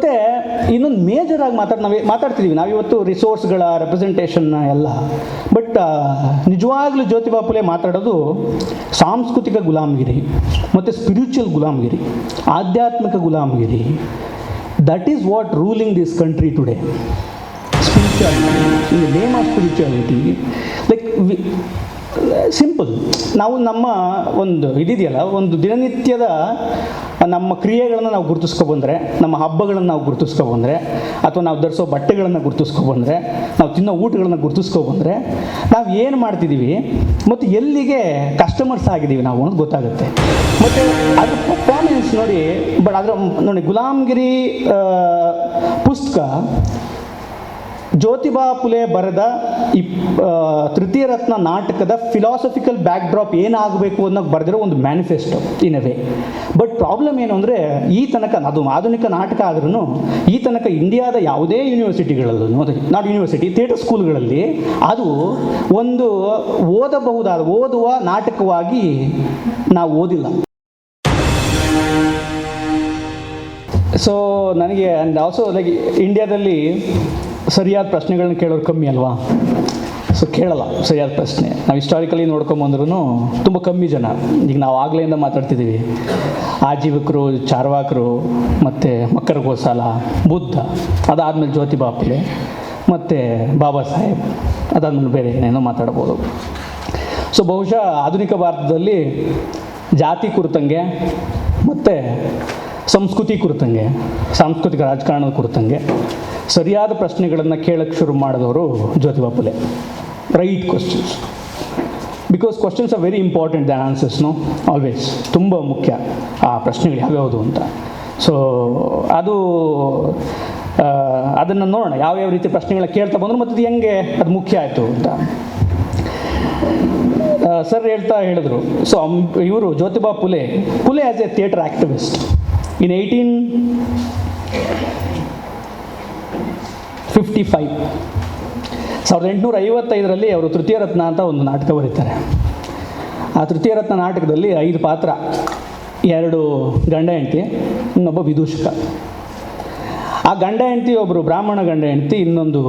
ಮತ್ತು ಇನ್ನೊಂದು ಮೇಜರ್ ಆಗಿ ಮಾತಾಡ್ ನಾವು ಮಾತಾಡ್ತಿದ್ದೀವಿ ನಾವಿವತ್ತು ರಿಸೋರ್ಸ್ಗಳ ರೆಪ್ರೆಸೆಂಟೇಷನ್ನ ಎಲ್ಲ. ಬಟ್ ನಿಜವಾಗ್ಲೂ ಜ್ಯೋತಿಬಾ ಬಾಪುಲೆ ಮಾತಾಡೋದು ಸಾಂಸ್ಕೃತಿಕ ಗುಲಾಮಗಿರಿ, ಮತ್ತು ಸ್ಪಿರಿಚುವಲ್ ಗುಲಾಮಗಿರಿ, ಆಧ್ಯಾತ್ಮಿಕ ಗುಲಾಮಗಿರಿ. That is what ruling this country today spirituality in the name of spirituality like simple ನಾವು ನಮ್ಮ ಒಂದು ಇದಿದೆಯಲ್ಲ, ಒಂದು ದಿನನಿತ್ಯದ ನಮ್ಮ ಕ್ರಿಯೆಗಳನ್ನು ನಾವು ಗುರುತಿಸ್ಕೊಬಂದರೆ ನಮ್ಮ ಹಬ್ಬಗಳನ್ನು ನಾವು ಗುರುತಿಸ್ಕೊಬಂದರೆ ಅಥವಾ ನಾವು ಧರಿಸೋ ಬಟ್ಟೆಗಳನ್ನು ಗುರುತಿಸ್ಕೊಬಂದರೆ ನಾವು ತಿನ್ನೋ ಊಟಗಳನ್ನು ಗುರುತಿಸ್ಕೊಬಂದರೆ ನಾವು ಏನು ಮಾಡ್ತಿದ್ದೀವಿ ಮತ್ತು ಎಲ್ಲಿಗೆ ಕಸ್ಟಮರ್ಸ್ ಆಗಿದ್ದೀವಿ ನಾವು ಅನ್ನೋದು ಗೊತ್ತಾಗುತ್ತೆ. ಮತ್ತು ಅದು ಪರ್ಫಾರ್ಮೆನ್ಸ್ ನೋಡಿ ಬಟ್ ಅದರ ನೋಡಿ, ಗುಲಾಮ್ಗಿರಿ ಪುಸ್ತಕ ಜ್ಯೋತಿಬಾ ಫುಲೆ ಬರೆದ ಈ ತೃತೀಯ ರತ್ನ ನಾಟಕದ ಫಿಲಾಸಫಿಕಲ್ ಬ್ಯಾಕ್ ಡ್ರಾಪ್ ಏನಾಗಬೇಕು ಅನ್ನೋ ಬರೆದಿರೋ ಒಂದು ಮ್ಯಾನಿಫೆಸ್ಟೋ ಇನ್ ಬಟ್ ಪ್ರಾಬ್ಲಮ್ ಏನು ಅಂದರೆ, ಈ ತನಕ ಅದು ಆಧುನಿಕ ನಾಟಕ ಆದ್ರೂ ಈ ತನಕ ಇಂಡಿಯಾದ ಯಾವುದೇ ಯೂನಿವರ್ಸಿಟಿಗಳಲ್ಲೂ ನಾಟ್ ಯೂನಿವರ್ಸಿಟಿ ಥಿಯೇಟರ್ ಸ್ಕೂಲ್ಗಳಲ್ಲಿ ಅದು ಒಂದು ಓದಬಹುದಾದ, ಓದುವ ನಾಟಕವಾಗಿ ನಾವು ಓದಿಲ್ಲ. ಸೊ ನನಗೆ ಆ್ಯಂಡ್ ಆಲ್ಸೋ ಲೈಕ್ ಇಂಡಿಯಾದಲ್ಲಿ ಸರಿಯಾದ ಪ್ರಶ್ನೆಗಳನ್ನ ಕೇಳೋರು ಕಮ್ಮಿ ಅಲ್ವಾ? ಸೊ ಕೇಳಲ್ಲ ಸರಿಯಾದ ಪ್ರಶ್ನೆ. ನಾವು ಹಿಸ್ಟಾರಿಕಲಿ ನೋಡ್ಕೊಂಬಂದ್ರೂ ತುಂಬ ಕಮ್ಮಿ ಜನ. ಈಗ ನಾವು ಆಗ್ಲೆಯಿಂದ ಮಾತಾಡ್ತಿದ್ದೀವಿ ಆಜೀವಕರು, ಚಾರ್ವಾಕರು, ಮತ್ತು ಮಕ್ಕರ ಗೋಸಾಲ, ಬುದ್ಧ, ಅದಾದಮೇಲೆ ಜ್ಯೋತಿ ಫುಲೆ ಮತ್ತು ಬಾಬಾ ಸಾಹೇಬ್, ಅದಾದಮೇಲೆ ಬೇರೆ ಏನೇನೋ ಮಾತಾಡ್ಬೋದು. ಸೊ ಬಹುಶಃ ಆಧುನಿಕ ಭಾರತದಲ್ಲಿ ಜಾತಿ ಕುರಿತಂಗೆ ಮತ್ತು ಸಂಸ್ಕೃತಿ ಕುರಿತಂಗೆ, ಸಾಂಸ್ಕೃತಿಕ ರಾಜಕಾರಣದ ಕುರಿತಂಗೆ ಸರಿಯಾದ ಪ್ರಶ್ನೆಗಳನ್ನು ಕೇಳಕ್ಕೆ ಶುರು ಮಾಡಿದವರು Jyotiba Phule. Right questions because questions are very important than answers no always ತುಂಬ ಮುಖ್ಯ ಆ ಪ್ರಶ್ನೆಗಳು ಯಾವ್ಯಾವುದು ಅಂತ. ಸೊ ಅದು ಅದನ್ನು ನೋಡೋಣ. ಯಾವ್ಯಾವ ರೀತಿ ಪ್ರಶ್ನೆಗಳ ಕೇಳ್ತಾ ಬಂದರು ಮತ್ತು ಅದು ಹೆಂಗೆ ಅದು ಮುಖ್ಯ ಆಯಿತು ಅಂತ. ಸರ್ ಹೇಳ್ತಾ ಹೇಳಿದ್ರು. ಸೊ ಇವರು Jyotiba Phule. Phule as a theatre activist in eighteen fifty five ಸಾವಿರದ ಎಂಟುನೂರ ಐವತ್ತೈದರಲ್ಲಿ ಅವರು ತೃತೀಯ ರತ್ನ ಅಂತ ಒಂದು ನಾಟಕ ಬರೀತಾರೆ. ಆ ತೃತೀಯ ರತ್ನ ನಾಟಕದಲ್ಲಿ ಐದು ಪಾತ್ರ, ಎರಡು ಗಂಡ ಹೆಂಡತಿ, ಇನ್ನೊಬ್ಬ ವಿದೂಷಕ. ಆ ಗಂಡ ಹೆಂಡತಿ ಒಬ್ಬರು ಬ್ರಾಹ್ಮಣ ಗಂಡ ಹೆಂಡತಿ, ಇನ್ನೊಂದು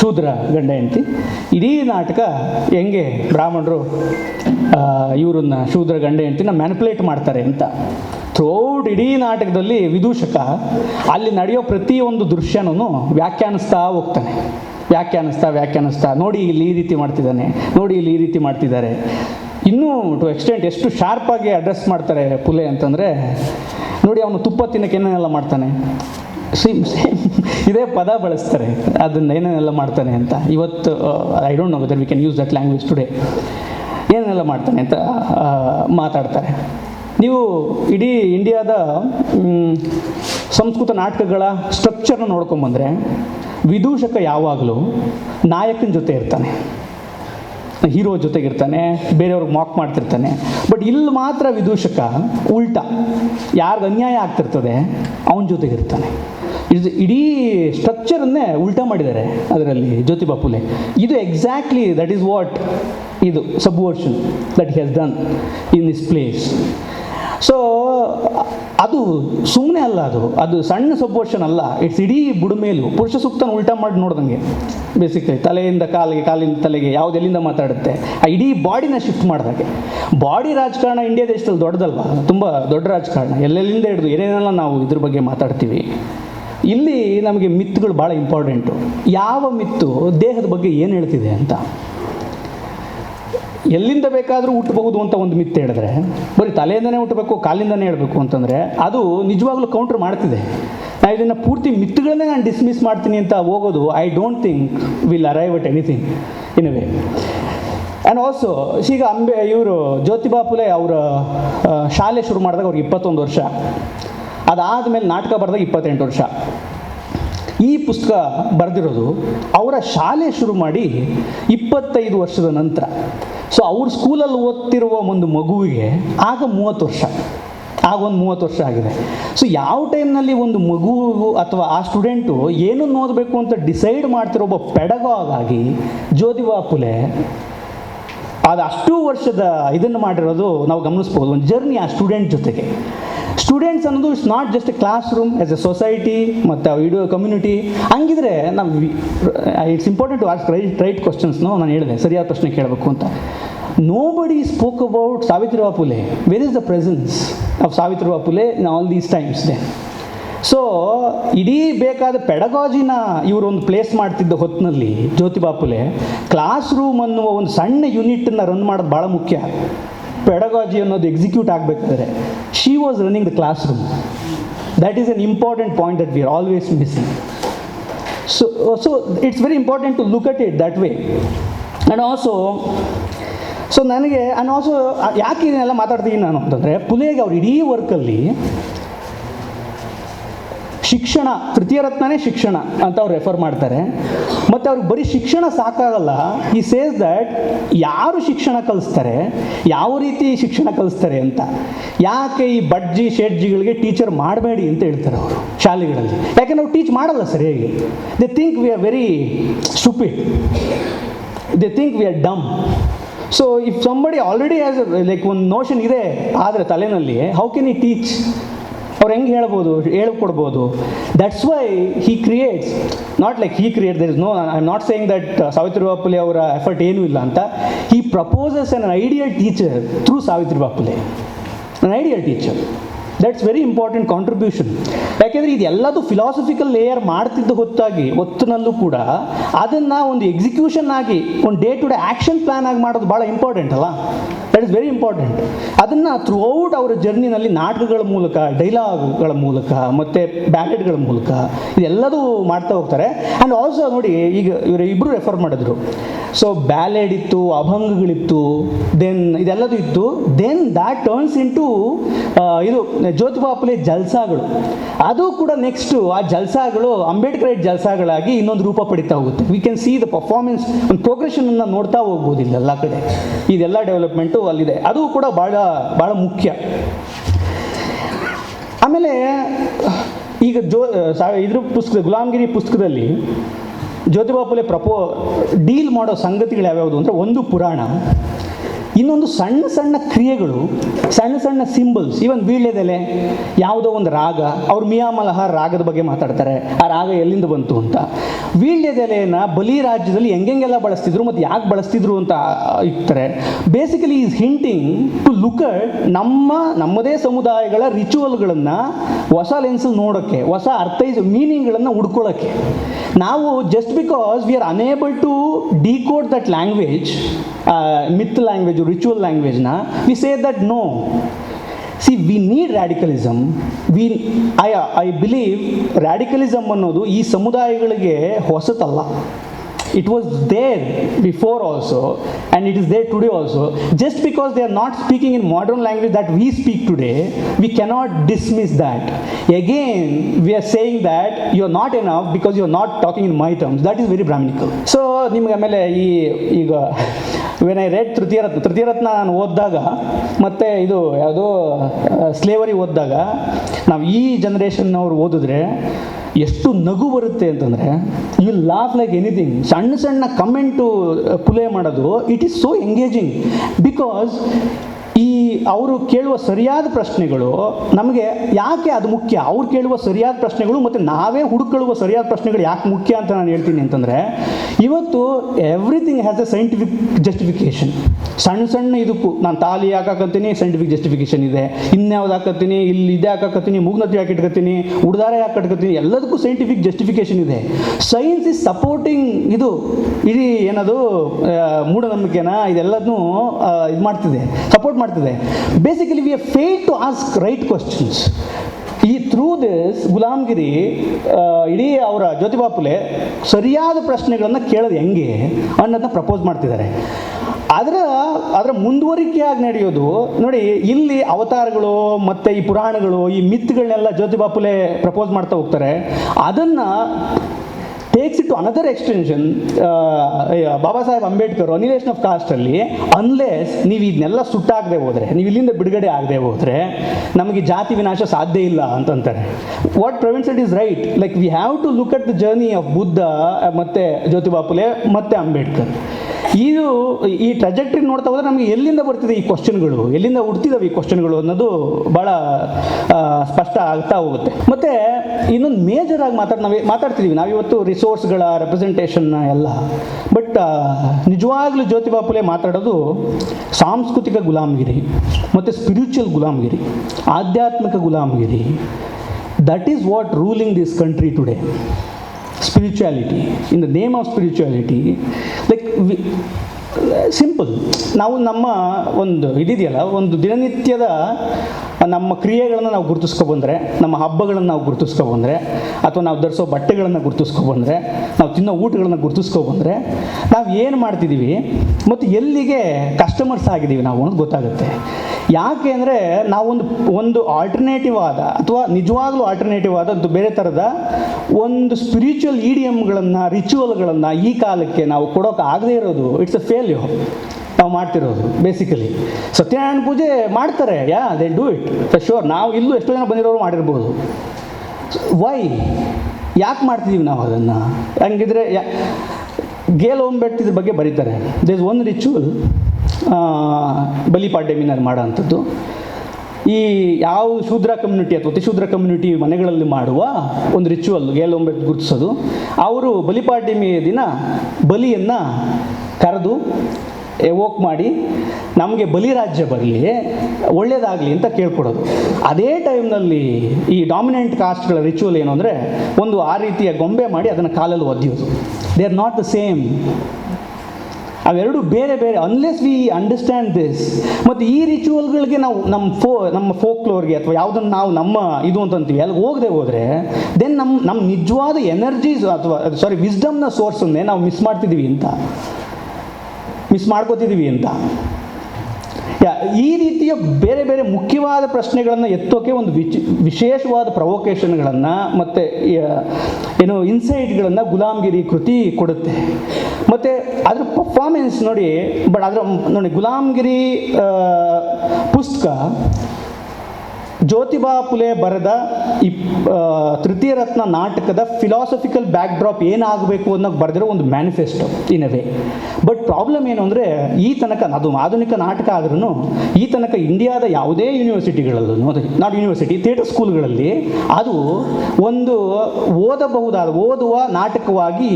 ಶೂದ್ರ ಗಂಡ ಹೆಂಡತಿ. ಇಡೀ ನಾಟಕ ಹೆಂಗೆ ಬ್ರಾಹ್ಮಣರು ಇವರನ್ನ ಶೂದ್ರ ಗಂಡ ಹೆಂಡತಿನ ಮ್ಯಾನಿಪುಲೇಟ್ ಮಾಡ್ತಾರೆ ಅಂತ. ಥ್ರೋಟ್ ಇಡೀ ನಾಟಕದಲ್ಲಿ ವಿದೂಷಕ, ಅಲ್ಲಿ ನಡೆಯೋ ಪ್ರತಿಯೊಂದು ದೃಶ್ಯನೂ ವ್ಯಾಖ್ಯಾನಿಸ್ತಾ ಹೋಗ್ತಾನೆ. ವ್ಯಾಖ್ಯಾನಿಸ್ತಾ ವ್ಯಾಖ್ಯಾನಿಸ್ತಾ, ನೋಡಿ ಇಲ್ಲಿ ಈ ರೀತಿ ಮಾಡ್ತಿದ್ದಾನೆ, ನೋಡಿ ಇಲ್ಲಿ ಈ ರೀತಿ ಮಾಡ್ತಿದ್ದಾರೆ. ಇನ್ನೂ ಟು ಎಕ್ಸ್ಟೆಂಟ್ ಎಷ್ಟು ಶಾರ್ಪಾಗಿ ಅಡ್ರೆಸ್ ಮಾಡ್ತಾರೆ ಪುಲೆ ಅಂತಂದರೆ, ನೋಡಿ ಅವನು ತುಪ್ಪ ತಿನ್ನಕ್ಕೆ ಏನೇನೆಲ್ಲ ಮಾಡ್ತಾನೆ. ಸೇಮ್ ಸೇಮ್ ಇದೇ ಪದ ಬಳಸ್ತಾರೆ, ಅದನ್ನು ಏನೇನೆಲ್ಲ ಮಾಡ್ತಾನೆ ಅಂತ. ಇವತ್ತು I don't know whether we can use that language today ಏನೆಲ್ಲ ಮಾಡ್ತಾನೆ ಅಂತ ಮಾತಾಡ್ತಾರೆ. ನೀವು ಇಡೀ ಇಂಡಿಯಾದ ಸಂಸ್ಕೃತ ನಾಟಕಗಳ ಸ್ಟ್ರಕ್ಚರ್ನ ನೋಡ್ಕೊಂಬಂದರೆ ವಿದೂಷಕ ಯಾವಾಗಲೂ ನಾಯಕನ ಜೊತೆ ಇರ್ತಾನೆ. ಹೀರೋ ಜೊತೆಗಿರ್ತಾನೆ, ಬೇರೆಯವ್ರಿಗೆ ಮಾಕ್ ಮಾಡ್ತಿರ್ತಾನೆ. ಬಟ್ ಇಲ್ಲಿ ಮಾತ್ರ ವಿದೂಷಕ ಉಲ್ಟಾ, ಯಾರಿಗೆ ಅನ್ಯಾಯ ಆಗ್ತಿರ್ತದೆ ಅವನ ಜೊತೆಗಿರ್ತಾನೆ. ಇದು ಇಡೀ ಸ್ಟ್ರಕ್ಚರನ್ನೇ ಉಲ್ಟಾ ಮಾಡಿದ್ದಾರೆ ಅದರಲ್ಲಿ ಜ್ಯೋತಿ ಬಾಪುಲೆ. ಇದು ಎಕ್ಸಾಕ್ಟ್ಲಿ ದಟ್ ಈಸ್ ವಾಟ್ ಇದು subversion that he has done in this place so ಅದು ಸುಮ್ಮನೆ ಅಲ್ಲ ಅದು. ಅದು ಸಣ್ಣ ಸಬ್ವರ್ಷನ್ ಅಲ್ಲ. ಇಟ್ಸ್ ಇಡೀ ಬುಡಮೇಲು ಪುರುಷ ಸೂಕ್ತನ ಉಲ್ಟಾ ಮಾಡಿ ನೋಡ್ದಂಗೆ. ಬೇಸಿಕಲಿ ತಲೆಯಿಂದ ಕಾಲಿಗೆ ಕಾಲಿಂದ ತಲೆಗೆ ಯಾವುದೆಲ್ಲಿಂದ ಮಾತಾಡುತ್ತೆ? ಆ ಇಡೀ ಬಾಡಿನ ಶಿಫ್ಟ್ ಮಾಡಿದಾಗೆ. ಬಾಡಿ ರಾಜಕಾರಣ ಇಂಡಿಯಾ ದೇಶದಲ್ಲಿ ದೊಡ್ಡದಲ್ವಾ? ತುಂಬ ದೊಡ್ಡ ರಾಜಕಾರಣ. ಎಲ್ಲೆಲ್ಲಿಂದ ಹಿಡಿದು ಏನೇನೆಲ್ಲ ನಾವು ಇದ್ರ ಬಗ್ಗೆ ಮಾತಾಡ್ತೀವಿ? ಇಲ್ಲಿ ನಮಗೆ ಮಿತ್ಗಳು ಭಾಳ ಇಂಪಾರ್ಟೆಂಟು ಯಾವ ಮಿತ್ತು ದೇಹದ ಬಗ್ಗೆ ಏನು ಹೇಳ್ತಿದೆ ಅಂತ. ಎಲ್ಲಿಂದ ಬೇಕಾದರೂ ಹುಟ್ಟಬಹುದು ಅಂತ ಒಂದು ಮಿತ್ ಹೇಳಿದ್ರೆ, ಬರೀ ತಲೆಯಿಂದನೇ ಹುಟ್ಟಬೇಕು, ಕಾಲಿಂದನೇ ಹೇಳಬೇಕು ಅಂತಂದರೆ ಅದು ನಿಜವಾಗ್ಲೂ ಕೌಂಟ್ರ್ ಮಾಡ್ತಿದೆ. ನಾನು ಇದನ್ನು ಪೂರ್ತಿ ಮಿತ್ಗಳನ್ನೇ ನಾನು ಡಿಸ್ಮಿಸ್ ಮಾಡ್ತೀನಿ ಅಂತ ಹೋಗೋದು I don't think will arrive at anything in way and also ಈಗ ಅಂಬೆ, ಇವರು ಜ್ಯೋತಿಬಾ ಫುಲೆ ಅವರ ಶಾಲೆ ಶುರು ಮಾಡಿದಾಗ ಅವ್ರಿಗೆ ಇಪ್ಪತ್ತೊಂದು ವರ್ಷ. ಅದಾದಮೇಲೆ ನಾಟಕ ಬರೆದಾಗ ಇಪ್ಪತ್ತೆಂಟು ವರ್ಷ. ಈ ಪುಸ್ತಕ ಬರೆದಿರೋದು ಅವರ ಶಾಲೆ ಶುರು ಮಾಡಿ ಇಪ್ಪತ್ತೈದು ವರ್ಷದ ನಂತರ. ಸೊ ಅವ್ರ ಸ್ಕೂಲಲ್ಲಿ ಓದ್ತಿರುವ ಒಂದು ಮಗುವಿಗೆ ಆಗ ಮೂವತ್ತು ವರ್ಷ. ಆಗ ಒಂದು ಮೂವತ್ತು ವರ್ಷ ಆಗಿದೆ. ಸೊ ಯಾವ ಟೈಮ್ನಲ್ಲಿ ಒಂದು ಮಗು ಅಥವಾ ಆ ಸ್ಟೂಡೆಂಟು ಏನನ್ನು ಓದಬೇಕು ಅಂತ ಡಿಸೈಡ್ ಮಾಡ್ತಿರೋ ಒಬ್ಬ ಪೆಡಗಾಗ್ ಆಗಿ ಜ್ಯೋತಿಬಾ ಪುಲೆ ಅದು ಅಷ್ಟು ವರ್ಷದ ಇದನ್ನು ಮಾಡಿರೋದು ನಾವು ಗಮನಿಸ್ಬೋದು. ಒಂದು ಜರ್ನಿ ಆ ಸ್ಟೂಡೆಂಟ್ ಜೊತೆಗೆ. ಸ್ಟೂಡೆಂಟ್ಸ್ ಅನ್ನೋದು it's not just class room as a society ಮತ್ತು ಇಡೋ ಕಮ್ಯುನಿಟಿ ಹಂಗಿದ್ರೆ ನಾವು it's important to ask right right ಕ್ವಶನ್ಸ್ನು ನಾನು ಹೇಳಿದೆ. ಸರಿಯಾದ ಪ್ರಶ್ನೆ ಕೇಳಬೇಕು ಅಂತ. Nobody spoke about Savitribai Phule where is the presence of Savitribai Phule in all these times they so ಇಡೀ ಬೇಕಾದ ಪೆಡಗಾಜಿನ ಇವರೊಂದು ಪ್ಲೇಸ್ ಮಾಡ್ತಿದ್ದ ಹೊತ್ತಿನಲ್ಲಿ ಜ್ಯೋತಿಬಾಪುಲೆ ಕ್ಲಾಸ್ ರೂಮ್ ಅನ್ನುವ ಒಂದು ಸಣ್ಣ ಯೂನಿಟನ್ನು ರನ್ ಮಾಡೋದು ಭಾಳ ಮುಖ್ಯ. ಪೆಡಗಾಜಿ ಅನ್ನೋದು ಎಕ್ಸಿಕ್ಯೂಟ್ ಆಗಬೇಕಾದ್ರೆ she was running the class room that is an important point that we are always missing so so it's very important to look at it that way and also so ನನಗೆ and also ಯಾಕೆ ಇದನ್ನೆಲ್ಲ ಮಾತಾಡ್ತೀನಿ ನಾನು ಅಂತಂದರೆ, ಪುಲೆಗೆ ಅವ್ರು ಇಡೀ ವರ್ಕಲ್ಲಿ ಶಿಕ್ಷಣ, ತೃತೀಯ ರತ್ನನೇ ಶಿಕ್ಷಣ ಅಂತ ಅವ್ರು ರೆಫರ್ ಮಾಡ್ತಾರೆ. ಮತ್ತು ಅವ್ರಿಗೆ ಬರೀ ಶಿಕ್ಷಣ ಸಾಕಾಗಲ್ಲ. ಈ ಸೇಸ್ ದಟ್ ಯಾರು ಶಿಕ್ಷಣ ಕಲಿಸ್ತಾರೆ, ಯಾವ ರೀತಿ ಶಿಕ್ಷಣ ಕಲಿಸ್ತಾರೆ ಅಂತ. ಯಾಕೆ ಈ ಬಡ್ಜಿ ಶೇಡ್ಜಿಗಳಿಗೆ ಟೀಚರ್ ಮಾಡಬೇಡಿ ಅಂತ ಹೇಳ್ತಾರೆ ಅವರು ಶಾಲೆಗಳಲ್ಲಿ. ಯಾಕೆ ನಾವು ಟೀಚ್ ಮಾಡಲ್ಲ ಸರಿಯಾಗಿ they think we are very stupid they think we are dumb so if somebody already has like ಒಂದು ನೋಷನ್ ಇದೆ, ಆದರೆ ತಲೆನಲ್ಲಿ ಹೌ ಕೆನ್ ಈ ಟೀಚ್ ಅವ್ರು ಹೆಂಗೆ ಹೇಳ್ಬೋದು ಹೇಳ್ಕೊಡ್ಬೋದು that's why he creates not like he create there is no I am not saying that Savitri Phule ಅವರ effort ಏನೂ ಇಲ್ಲ ಅಂತ. He proposes an ideal teacher through Savitri Phule an ideal teacher that's very important contribution ಯಾಕೆಂದರೆ ಇದೆಲ್ಲದು philosophical layer ಮಾಡ್ತಿದ್ದ ಹೊತ್ತಾಗಿ ಹೊತ್ತಿನಲ್ಲೂ ಕೂಡ ಅದನ್ನು ಒಂದು ಎಕ್ಸಿಕ್ಯೂಷನ್ ಆಗಿ, ಒಂದು day to day action plan ಆಗಿ ಮಾಡೋದು ಭಾಳ ಇಂಪಾರ್ಟೆಂಟ್ ಅಲ್ಲ. ದಟ್ ಇಸ್ ವೆರಿ ಇಂಪಾರ್ಟೆಂಟ್ ಅದನ್ನು ಥ್ರೂ ಔಟ್ ಅವರ ಜರ್ನಿನಲ್ಲಿ ನಾಟಕಗಳ ಮೂಲಕ ಡೈಲಾಗ್ಗಳ ಮೂಲಕ, ಮತ್ತು ಬ್ಯಾಲೆಟ್ಗಳ ಮೂಲಕ ಇದೆಲ್ಲದೂ ಮಾಡ್ತಾ ಹೋಗ್ತಾರೆ. ಆ್ಯಂಡ್ ಆಲ್ಸೋ ನೋಡಿ, ಈಗ ಇವರು ಇಬ್ಬರು ರೆಫರ್ ಮಾಡಿದ್ರು. ಸೊ ಬ್ಯಾಲೆಡ್ ಇತ್ತು, ಅಭಂಗಗಳಿತ್ತು ದೆನ್ ಇದೆಲ್ಲದೂ ಇತ್ತು. ದೆನ್ ದ್ಯಾಟ್ ಟರ್ನ್ಸ್ ಇಂಟು ಇದು ಜ್ಯೋತಿಬಾ ಫುಲೆ ಜಲ್ಸಾಗಳು. ಅದು ಕೂಡ ನೆಕ್ಸ್ಟು ಆ ಜಲ್ಸಾಗಳು, ಅಂಬೇಡ್ಕರ್ ಜಲ್ಸಾಗಳಾಗಿ ಇನ್ನೊಂದು ರೂಪ ಪಡಿತಾ ಹೋಗುತ್ತೆ. We can see the performance ಒಂದು ಪ್ರೋಗ್ರೆಷನನ್ನು ನೋಡ್ತಾ ಹೋಗ್ಬೋದು ಇಲ್ಲೆಲ್ಲ ಕಡೆ. ಇದೆಲ್ಲ ಡೆವಲಪ್ಮೆಂಟು ಅಲ್ಲಿದೆ. ಅದು ಕೂಡ ಭಾಳ ಭಾಳ ಮುಖ್ಯ. ಆಮೇಲೆ, ಈಗ ಜೋ ಇದ್ರ ಪುಸ್ತಕ, ಗುಲಾಮ್ಗಿರಿ ಪುಸ್ತಕದಲ್ಲಿ ಜ್ಯೋತಿಬಾಪುಲೆ ಪ್ರಪೋ, ಡೀಲ್ ಮಾಡೋ ಸಂಗತಿಗಳು ಯಾವ್ಯಾವುದು ಅಂದರೆ ಒಂದು ಪುರಾಣ ಇನ್ನೊಂದು ಸಣ್ಣ ಸಣ್ಣ ಕ್ರಿಯೆಗಳು, ಸಣ್ಣ ಸಣ್ಣ ಸಿಂಬಲ್ಸ್ ಈವನ್ ವೀಳ್ಯದೆಲೆ, ಯಾವುದೋ ಒಂದು ರಾಗ, ಅವ್ರು ಮಿಯಾಮಲಹ ರಾಗದ ಬಗ್ಗೆ ಮಾತಾಡ್ತಾರೆ, ಆ ರಾಗ ಎಲ್ಲಿಂದ ಬಂತು ಅಂತ. ವೀಳ್ಯದೆಲೆಯನ್ನು ಬಲಿ ರಾಜ್ಯದಲ್ಲಿ ಹೆಂಗೆಂಗೆಲ್ಲ ಬಳಸ್ತಿದ್ರು ಮತ್ತು ಯಾಕೆ ಬಳಸ್ತಿದ್ರು ಅಂತ ಇರ್ತಾರೆ basically is hinting to look at ನಮ್ಮ, ನಮ್ಮದೇ ಸಮುದಾಯಗಳ ರಿಚುವಲ್ಗಳನ್ನು ಹೊಸ ಲೆನ್ಸಲ್ಲಿ ನೋಡೋಕ್ಕೆ ಹೊಸ ಅರ್ಥೈಸ್ ಮೀನಿಂಗ್ಗಳನ್ನು ಹುಡ್ಕೊಳ್ಳೋಕ್ಕೆ ನಾವು just because we are unable to decode that language myth language ritual ಲ್ಯಾಂಗ್ವೇಜ್ನ we say that no see we need radicalism we I I believe radicalism ಅನ್ನೋದು ಈ ಸಮುದಾಯಗಳಿಗೆ ಹೊಸತಲ್ಲ. It was there before also and it is there today also just because they are not speaking in modern language that we speak today we cannot dismiss that again we are saying that you are not enough because you are not talking in my terms that is very brahminical so ನಿಮ್ಗೆ ಆಮೇಲೆ ಈ, ಈಗ when I read ತೃತೀಯ ರತ್ನ ತೃತೀಯ ರತ್ನ ನಾನು ಓದಿದಾಗ, ಮತ್ತು ಇದು ಯಾವುದೋ ಸ್ಲೇವರಿ ಓದಿದಾಗ, ನಾವು ಈ ಜನ್ರೇಷನ್ನವ್ರು ಓದಿದ್ರೆ ಎಷ್ಟು ನಗು ಬರುತ್ತೆ ಅಂತಂದರೆ ಯು ಲಾಫ್ ಲೈಕ್ ಎನಿಥಿಂಗ್ ಸಣ್ಣ ಸಣ್ಣ ಕಮೆಂಟು ಪುಲೇ ಮಾಡೋದು it is so engaging because ಈ ಅವರು ಕೇಳುವ ಸರಿಯಾದ ಪ್ರಶ್ನೆಗಳು ನಮಗೆ ಯಾಕೆ ಅದು ಮುಖ್ಯ? ಅವ್ರು ಕೇಳುವ ಸರಿಯಾದ ಪ್ರಶ್ನೆಗಳು ಮತ್ತು ನಾವೇ ಹುಡುಕೊಳ್ಳುವ ಸರಿಯಾದ ಪ್ರಶ್ನೆಗಳು ಯಾಕೆ ಮುಖ್ಯ ಅಂತ ನಾನು ಹೇಳ್ತೀನಿ ಅಂತಂದರೆ, ಇವತ್ತು everything has a scientific justification ಸಣ್ಣ ಸಣ್ಣ ಇದಕ್ಕೂ ನಾನು ತಾಲಿ ಹಾಕಾಕತ್ತೀನಿ ಸೈಂಟಿಫಿಕ್ ಜಸ್ಟಿಫಿಕೇಷನ್ ಇದೆ. ಇನ್ಯಾವ್ದು ಹಾಕತ್ತೀನಿ, ಇಲ್ಲಿ ಇದೇ ಹಾಕಾಕತ್ತೀನಿ ಮೂಗ್ನತಿ ಯಾಕೆ ಇಟ್ಕೊತೀನಿ ಉಡ್ದಾರ ಯಾಕೆ ಕಟ್ಕೊತೀನಿ ಎಲ್ಲದಕ್ಕೂ ಸೈಂಟಿಫಿಕ್ ಜಸ್ಟಿಫಿಕೇಷನ್ ಇದೆ. ಸೈನ್ಸ್ ಇಸ್ ಸಪೋರ್ಟಿಂಗ್ ಇದು, ಇಡೀ ಏನದು ಮೂಢನಂಬಿಕೆನ ಇದೆಲ್ಲದನ್ನೂ ಇದು ಮಾಡ್ತಿದೆ. ಸಪೋರ್ಟ್ ಮಾಡ್ತಿದೆ. Basically we fail to ask right questions ಈ ಥ್ರೂ ದಿಸ್ ಗುಲಾಮ್ಗಿರಿ ಇಡೀ ಅವರ ಜ್ಯೋತಿಬಾ ಫುಲೆ ಸರಿಯಾದ ಪ್ರಶ್ನೆಗಳನ್ನು ಕೇಳೋದು ಹೆಂಗೆ ಅನ್ನೋದನ್ನ ಪ್ರಪೋಸ್ ಮಾಡ್ತಿದ್ದಾರೆ. ಅದರ ಅದರ ಮುಂದುವರಿಕೆಯಾಗಿ ನಡೆಯೋದು, ನೋಡಿ, ಇಲ್ಲಿ ಅವತಾರಗಳು ಮತ್ತು ಈ ಪುರಾಣಗಳು, ಈ ಮಿತ್ಗಳನ್ನೆಲ್ಲ ಜ್ಯೋತಿಬಾ ಪುಲೆ ಪ್ರಪೋಸ್ ಮಾಡ್ತಾ ಹೋಗ್ತಾರೆ. ಅದನ್ನು takes it to another extension Baba Saheb Ambedkar annihilation of ಕಾಸ್ಟಲ್ಲಿ unless ನೀವು ಇದನ್ನೆಲ್ಲ ಸುಟ್ಟಾಗದೆ ಹೋದರೆ, ನೀವು ಇಲ್ಲಿಂದ ಬಿಡುಗಡೆ ಆಗದೆ ಹೋದರೆ, ನಮಗೆ ಜಾತಿ ವಿನಾಶ ಸಾಧ್ಯ ಇಲ್ಲ ಅಂತಂತಾರೆ what Praveen it is right like we have to look at the journey of Buddha ಮತ್ತು ಜ್ಯೋತಿಬಾಪುಲೆ, ಮತ್ತು ಅಂಬೇಡ್ಕರ್ ಇದು ಈ ಟ್ರಜೆಕ್ಟ್ರಿ ನೋಡ್ತಾ ಹೋದ್ರೆ ನಮಗೆ ಎಲ್ಲಿಂದ ಬರ್ತಿದೆ ಈ ಕ್ವಶನ್ಗಳು ಎಲ್ಲಿಂದ ಹುಡ್ತಿದಾವೆ ಈ ಕ್ವಶನ್ಗಳು ಅನ್ನೋದು ಭಾಳ ಸ್ಪಷ್ಟ ಆಗ್ತಾ ಹೋಗುತ್ತೆ. ಮತ್ತು ಇನ್ನೊಂದು ಮೇಜರ್ ಆಗಿ ಮಾತಾಡ್, ನಾವು ಮಾತಾಡ್ತಿದ್ದೀವಿ ನಾವಿವತ್ತು ರಿಸೋರ್ಸ್ಗಳ ರೆಪ್ರೆಸೆಂಟೇಷನ್ ಎಲ್ಲ. ಬಟ್ ನಿಜವಾಗ್ಲೂ ಜ್ಯೋತಿಬಾ ಫುಲೆ ಮಾತಾಡೋದು ಸಾಂಸ್ಕೃತಿಕ ಗುಲಾಮಗಿರಿ, ಮತ್ತು ಸ್ಪಿರಿಚುವಲ್ ಗುಲಾಮಗಿರಿ, ಆಧ್ಯಾತ್ಮಿಕ ಗುಲಾಮಗಿರಿ. That is what ruling this country today spirituality in the name of spirituality like we simple ನಾವು ನಮ್ಮ ಒಂದು, ಇದಿದೆಯಲ್ಲ, ಒಂದು ದಿನನಿತ್ಯದ ನಮ್ಮ ಕ್ರಿಯೆಗಳನ್ನು ನಾವು ಗುರುತಿಸ್ಕೊಬಂದರೆ ನಮ್ಮ ಹಬ್ಬಗಳನ್ನು ನಾವು ಗುರುತಿಸ್ಕೊಬಂದರೆ ಅಥವಾ ನಾವು ಧರಿಸೋ ಬಟ್ಟೆಗಳನ್ನು ಗುರುತಿಸ್ಕೊಬಂದರೆ ನಾವು ತಿನ್ನೋ ಊಟಗಳನ್ನು ಗುರುತಿಸ್ಕೊಬಂದರೆ ನಾವು ಏನು ಮಾಡ್ತಿದ್ದೀವಿ ಮತ್ತು ಎಲ್ಲಿಗೆ ಕಸ್ಟಮರ್ಸ್ ಆಗಿದ್ದೀವಿ ನಾವು ಅನ್ನೋದು ಗೊತ್ತಾಗುತ್ತೆ. ಯಾಕೆ ಅಂದರೆ ನಾವೊಂದು ಒಂದು ಆಲ್ಟರ್ನೇಟಿವ್ ಆದ, ಅಥವಾ ನಿಜವಾಗ್ಲೂ ಆಲ್ಟರ್ನೇಟಿವ್ ಆದ ಬೇರೆ ಥರದ ಒಂದು ಸ್ಪಿರಿಚುವಲ್ ಇಡಿಯಮ್ಗಳನ್ನು ರಿಚುವಲ್ಗಳನ್ನು ಈ ಕಾಲಕ್ಕೆ ನಾವು ಕೊಡೋಕೆ ಆಗದೇ ಇರೋದು ಇಟ್ಸ್ ಅ ಫೇಲ್ಯೂರ್ ನಾವು ಮಾಡ್ತಿರೋದು ಬೇಸಿಕಲಿ ಸತ್ಯನಾರಾಯಣ ಪೂಜೆ ಮಾಡ್ತಾರೆ, yeah they do it for sure ನಾವು ಇಲ್ಲೂ ಎಷ್ಟೋ ಜನ ಬಂದಿರೋರು ಮಾಡಿರ್ಬೋದು. ವೈ ಯಾಕೆ ಮಾಡ್ತಿದ್ದೀವಿ ನಾವು ಅದನ್ನು? ಹಂಗಿದ್ರೆ, ಯಾ ಗೇಲ್ ಓಂಬೆಟ್ ಇದ್ರ ಬಗ್ಗೆ ಬರೀತಾರೆ. ದೇಸ್ ಒನ್ ರಿಚುವಲ್ ಬಲಿಪಾಡ್ಯಮಿನಲ್ಲಿ ಮಾಡೋ ಅಂಥದ್ದು ಈ ಯಾವ ಶೂದ್ರ ಕಮ್ಯುನಿಟಿ ಅಥವಾ ಅತಿಶೂದ್ರ ಕಮ್ಯುನಿಟಿ ಮನೆಗಳಲ್ಲಿ ಮಾಡುವ ಒಂದು ರಿಚುವಲ್ ಗೇಲೊಂಬೆ ಗುರುತಿಸೋದು, ಅವರು ಬಲಿಪಾಡ್ಯಮಿಯ ದಿನ ಬಲಿಯನ್ನು ಕರೆದು ಎವೋಕ್ ಮಾಡಿ, ನಮಗೆ ಬಲಿರಾಜ್ಯ ಬರಲಿ ಒಳ್ಳೆಯದಾಗಲಿ ಅಂತ ಕೇಳ್ಕೊಡೋದು. ಅದೇ ಟೈಮ್ನಲ್ಲಿ ಈ ಡಾಮಿನೆಂಟ್ ಕಾಸ್ಟ್ಗಳ ರಿಚುವಲ್ ಏನು ಅಂದರೆ, ಒಂದು ಆ ರೀತಿಯ ಗೊಂಬೆ ಮಾಡಿ ಅದನ್ನು ಕಾಲಲ್ಲಿ ಒದ್ದಿಯೋದು. They are not the same ಅವೆರಡು ಬೇರೆ ಬೇರೆ ಅನ್ಲೆಸ್ ವಿ ಅಂಡರ್ಸ್ಟ್ಯಾಂಡ್ ದಿಸ್ ಮತ್ತು ಈ ರಿಚುವಲ್ಗಳಿಗೆ ನಾವು ನಮ್ಮ ಫೋ, ನಮ್ಮ ಫೋಕ್ಲೋರ್ಗೆ ಅಥವಾ ಯಾವುದನ್ನು ನಾವು ನಮ್ಮ ಇದು ಅಂತ ಅಂತೀವಿ ಅಲ್ಲಿ ಹೋಗದೆ ಹೋದರೆ ದೆನ್ ನಮ್ಮ ನಮ್ಮ ನಿಜವಾದ ಎನರ್ಜೀಸ್ ಅಥವಾ ಸಾರಿ ವಿಸ್ಡಮ್ನ ಸೋರ್ಸನ್ನೇ ನಾವು ಮಿಸ್ ಮಾಡ್ತಿದ್ದೀವಿ ಅಂತ. ಮಿಸ್ ಮಾಡ್ಕೋತಿದ್ದೀವಿ ಅಂತ. ಈ ರೀತಿಯ ಬೇರೆ ಬೇರೆ ಮುಖ್ಯವಾದ ಪ್ರಶ್ನೆಗಳನ್ನು ಎತ್ತೋಕೆ ಒಂದು ವಿಚ್, ವಿಶೇಷವಾದ ಪ್ರವೋಕೇಶನ್ಗಳನ್ನು ಮತ್ತು ಏನು ಇನ್ಸೈಟ್ಗಳನ್ನು ಗುಲಾಮ್ಗಿರಿ ಕೃತಿ ಕೊಡುತ್ತೆ. ಮತ್ತು ಅದರ ಪರ್ಫಾರ್ಮೆನ್ಸ್ ನೋಡಿ, ಬಟ್ ಅದರ, ನೋಡಿ ಗುಲಾಮ್ಗಿರಿ ಪುಸ್ತಕ ಜ್ಯೋತಿಬಾ ಫುಲೆ ಬರೆದ ಈ ತೃತೀಯ ರತ್ನ ನಾಟಕದ ಫಿಲಾಸಫಿಕಲ್ ಬ್ಯಾಕ್ ಡ್ರಾಪ್ ಏನಾಗಬೇಕು ಅನ್ನೋಕೆ ಬರೆದಿರೋ ಒಂದು ಮ್ಯಾನಿಫೆಸ್ಟೋ ಇನ್ ಬಟ್ ಪ್ರಾಬ್ಲಮ್ ಏನು ಅಂದರೆ, ಈ ತನಕ ಅದು ಆಧುನಿಕ ನಾಟಕ ಆದ್ರೂ ಈ ತನಕ ಇಂಡಿಯಾದ ಯಾವುದೇ ಯೂನಿವರ್ಸಿಟಿಗಳಲ್ಲೂ ನಾಟ್ ಯೂನಿವರ್ಸಿಟಿ ಥಿಯೇಟರ್ ಸ್ಕೂಲ್ಗಳಲ್ಲಿ ಅದು ಒಂದು ಓದಬಹುದಾದ, ಓದುವ ನಾಟಕವಾಗಿ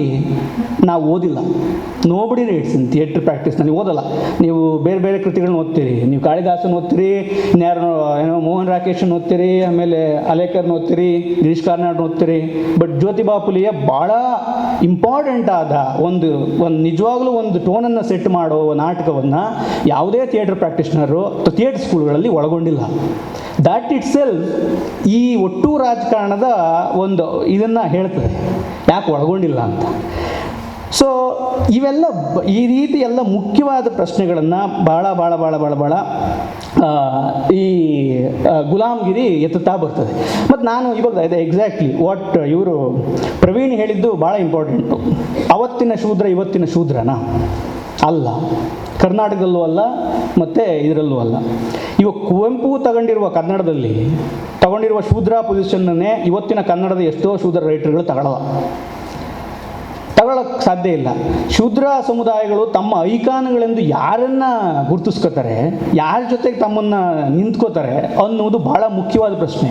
ನಾವು ಓದಿಲ್ಲ. ನೋಬಡಿ ರೇಟ್ಸ್ ಇನ್ ಥಿಯೇಟರ್ ಪ್ರಾಕ್ಟೀಸ್ನಲ್ಲಿ ಓದಲ್ಲ. ನೀವು ಬೇರೆ ಬೇರೆ ಕೃತಿಗಳನ್ನ ಓದ್ತೀರಿ, ನೀವು ಕಾಳಿದಾಸನ ಓದ್ತೀರಿ ಇನ್ಯಾರು ಏನೋ ಮೋಹನ್ ರಾಕೇಶನ್ ಓದ್ತೀರಿ ಆಮೇಲೆ ಅಲೇಕರ್ನ ಓದ್ತೀರಿ ಗಿರೀಶ್ ಕಾರ್ನಾಡ್ ಓದ್ತೀರಿ ಬಟ್ ಜ್ಯೋತಿಬಾ ಬಾಪುಲಿಯ ಭಾಳ ಇಂಪಾರ್ಟೆಂಟ್ ಆದ ಒಂದು ಒಂದು ನಿಜವಾಗ್ಲೂ ಒಂದು ಟೋನನ್ನು ಸೆಟ್ ಮಾಡೋ ನಾಟಕವನ್ನು ಯಾವುದೇ ಥಿಯೇಟರ್ ಪ್ರಾಕ್ಟೀಷನರು ಥಿಯೇಟರ್ ಸ್ಕೂಲ್ಗಳಲ್ಲಿ ಒಳಗೊಂಡಿಲ್ಲ. ದ್ಯಾಟ್ ಇಟ್ ಸೆಲ್ಫ್ ಈ ಒಟ್ಟು ರಾಜಕಾರಣದ ಒಂದು ಇದನ್ನು ಹೇಳ್ತದೆ. ಯಾಕೆ ಒಳಗೊಂಡಿಲ್ಲ ಅಂತ? ಸೊ ಇವೆಲ್ಲ ಈ ರೀತಿ ಎಲ್ಲ ಮುಖ್ಯವಾದ ಪ್ರಶ್ನೆಗಳನ್ನು ಭಾಳ ಭಾಳ ಭಾಳ ಭಾಳ ಭಾಳ ಈ ಗುಲಾಮ್ಗಿರಿ ಎತ್ತುತ್ತಾ ಬರ್ತದೆ. ಮತ್ತು ನಾನು ಇವಾಗ ಇದೆ ಎಕ್ಸಾಕ್ಟ್ಲಿ ವಾಟ್ ಇವರು ಪ್ರವೀಣ್ ಹೇಳಿದ್ದು ಭಾಳ ಇಂಪಾರ್ಟೆಂಟು ಅವತ್ತಿನ ಶೂದ್ರ ಇವತ್ತಿನ ಶೂದ್ರನಾ? ಅಲ್ಲ. ಕರ್ನಾಟಕದಲ್ಲೂ ಅಲ್ಲ, ಮತ್ತು ಇದರಲ್ಲೂ ಅಲ್ಲ. ಇವಾಗ ಕುವೆಂಪು ತಗೊಂಡಿರುವ ಕನ್ನಡದಲ್ಲಿ, ತಗೊಂಡಿರುವ ಶೂದ್ರ ಪೊಸಿಷನ್ನನ್ನೇ ಇವತ್ತಿನ ಕನ್ನಡದ ಎಷ್ಟೋ ಶೂದ್ರ ರೈಟರ್ಗಳು ತಗೊಳ್ಳಲ್ಲ ತಗೊಳ್ಳೋಕ್ಕೆ ಸಾಧ್ಯ ಇಲ್ಲ. ಶೂದ್ರ ಸಮುದಾಯಗಳು ತಮ್ಮ ಐಕಾನ್ಗಳೆಂದು ಯಾರನ್ನ ಗುರುತಿಸ್ಕೋತಾರೆ, ಯಾರ ಜೊತೆಗೆ ತಮ್ಮನ್ನ ನಿಂತ್ಕೋತಾರೆ ಅನ್ನೋದು ಬಹಳ ಮುಖ್ಯವಾದ ಪ್ರಶ್ನೆ.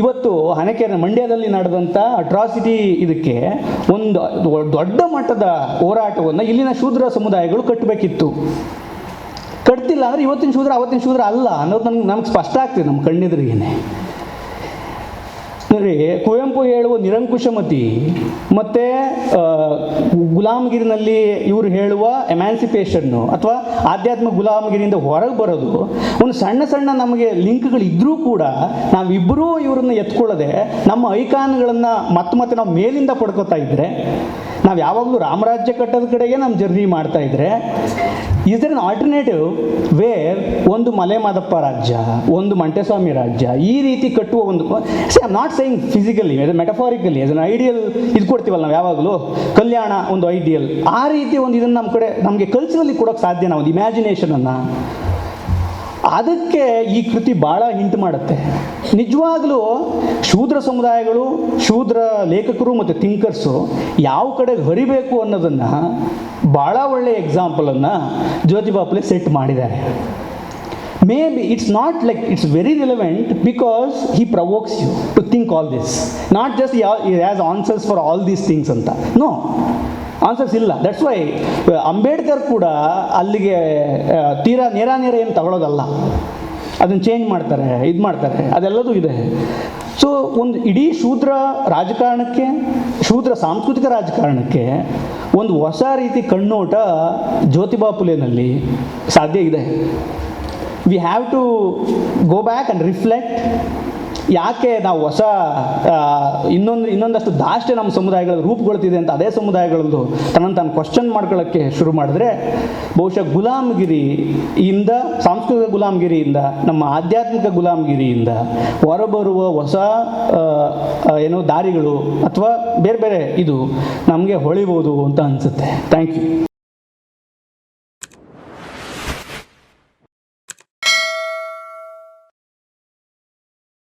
ಇವತ್ತು ಹಣಕೆರೆ, ಮಂಡ್ಯದಲ್ಲಿ ನಡೆದಂಥ ಅಟ್ರಾಸಿಟಿ ಇದಕ್ಕೆ ಒಂದು ದೊಡ್ಡ ಮಟ್ಟದ ಹೋರಾಟವನ್ನು ಇಲ್ಲಿನ ಶೂದ್ರ ಸಮುದಾಯಗಳು ಕಟ್ಟಬೇಕಿತ್ತು ಕಟ್ತಿಲ್ಲ ಅಂದರೆ ಇವತ್ತಿನ ಶೂದ್ರ, ಅವತ್ತಿನ ಶೂದ್ರ ಅಲ್ಲ ಅನ್ನೋದು ನಮ್ಗೆ ನಮ್ಗೆ ಸ್ಪಷ್ಟ ಆಗ್ತಿದೆ ನಮ್ಮ ಕಣ್ಣೆದುರಿಗೇನೆ. ನೋಡಿ ಕುವೆಂಪು ಹೇಳುವ ನಿರಂಕುಶಮತಿ ಮತ್ತು ಗುಲಾಮಗಿರಿನಲ್ಲಿ ಇವರು ಹೇಳುವ ಎಮ್ಯಾನ್ಸಿಪೇಷನ್ನು ಅಥವಾ ಆಧ್ಯಾತ್ಮ ಗುಲಾಮಗಿರಿಯಿಂದ ಹೊರಗೆ ಬರೋದು, ಒಂದು ಸಣ್ಣ ಸಣ್ಣ ನಮಗೆ ಲಿಂಕ್ಗಳು ಇದ್ದರೂ ಕೂಡ ನಾವಿಬ್ಬರೂ ಇವರನ್ನ ಎತ್ಕೊಳ್ಳದೆ ನಮ್ಮ ಐಕಾನ್ಗಳನ್ನು ಮತ್ತೆ ಮತ್ತೆ ನಾವು ಮೇಲಿಂದ ಪಡ್ಕೋತಾ ಇದ್ದರೆ ನಾವು ಯಾವಾಗಲೂ ರಾಮರಾಜ್ಯ ಕಟ್ಟದ ಕಡೆಗೆ ನಮ್ಮ ಜರ್ನಿ ಮಾಡ್ತಾ ಇದ್ರೆ is there an alternative where ಒಂದು ಮಲೆ ಮಾದಪ್ಪ ರಾಜ್ಯ, ಒಂದು ಮಂಟೆಸ್ವಾಮಿ ರಾಜ್ಯ ಈ ರೀತಿ ಕಟ್ಟುವ ಒಂದು see I'm not saying physically metaphorically as ideal ಇದು ಕೊಡ್ತೀವಲ್ಲ ನಾವು ಯಾವಾಗಲೂ? ಕಲ್ಯಾಣ ಒಂದು ಐಡಿಯಲ್ ಆ ರೀತಿ ಒಂದು ಇದನ್ನು ನಮ್ಮ ಕಡೆ, ನಮಗೆ ಕಲ್ಚರಲ್ಲಿ ಕೊಡೋಕ್ಕೆ ಸಾಧ್ಯನ? ಒಂದು ಇಮ್ಯಾಜಿನೇಷನನ್ನು ಅದಕ್ಕೆ ಈ ಕೃತಿ ಭಾಳ ಹಿಂಟ್ ಮಾಡುತ್ತೆ. ನಿಜವಾಗ್ಲೂ ಶೂದ್ರ ಸಮುದಾಯಗಳು ಶೂದ್ರ ಲೇಖಕರು ಮತ್ತು ಥಿಂಕರ್ಸು ಯಾವ ಕಡೆಗೆ ಹರಿಬೇಕು ಅನ್ನೋದನ್ನು ಭಾಳ ಒಳ್ಳೆಯ ಎಕ್ಸಾಂಪಲನ್ನು ಜ್ಯೋತಿಬಾ ಫುಲೆ ಸೆಟ್ ಮಾಡಿದ್ದಾರೆ. Maybe it's not like it's very relevant because he provokes you to think all this not just ಯಾವ as answers for all these things ಅಂತ. ನೋ ಆನ್ಸರ್ಸ್ ಇಲ್ಲ. ದಟ್ಸ್ ವೈ ಅಂಬೇಡ್ಕರ್ ಕೂಡ ಅಲ್ಲಿಗೆ ಆ, ತೀರಾ ನೇರ ನೇರ ಏನು ತಗೊಳ್ಳೋದಲ್ಲ ಅದನ್ನು ಚೇಂಜ್ ಮಾಡ್ತಾರೆ, ಇದು ಮಾಡ್ತಾರೆ, ಅದೆಲ್ಲದೂ ಇದೆ. ಸೊ ಒಂದು ಇಡೀ ಶೂದ್ರ ರಾಜಕಾರಣಕ್ಕೆ, ಶೂದ್ರ ಸಾಂಸ್ಕೃತಿಕ ರಾಜಕಾರಣಕ್ಕೆ ಒಂದು ಹೊಸ ರೀತಿ ಕಣ್ಣೋಟ ಜ್ಯೋತಿಬಾ ಪುಲೆನಲ್ಲಿ ಸಾಧ್ಯ ಇದೆ. We have to go back and reflect ಯಾಕೆ ನಾವು ಹೊಸ ಇನ್ನೊಂದು, ಇನ್ನೊಂದಷ್ಟು ದಾಷ್ಟೆ ನಮ್ಮ ಸಮುದಾಯಗಳು ರೂಪುಗೊಳ್ತಿದೆ ಅಂತ ಅದೇ ಸಮುದಾಯಗಳಲ್ಲೂ ತನ್ನ ತಾನು ಕ್ವಶನ್ ಮಾಡ್ಕೊಳ್ಳೋಕ್ಕೆ ಶುರು ಮಾಡಿದ್ರೆ, ಬಹುಶಃ ಗುಲಾಮಗಿರಿಯಿಂದ, ಸಾಂಸ್ಕೃತಿಕ ಗುಲಾಮಗಿರಿಯಿಂದ, ನಮ್ಮ ಆಧ್ಯಾತ್ಮಿಕ ಗುಲಾಮಗಿರಿಯಿಂದ ಹೊರಬರುವ ಹೊಸ ಏನೋ ದಾರಿಗಳು ಅಥವಾ ಬೇರೆ ಬೇರೆ ಇದು ನಮಗೆ ಹೊಳಿಬೋದು ಅಂತ ಅನಿಸುತ್ತೆ. Thank you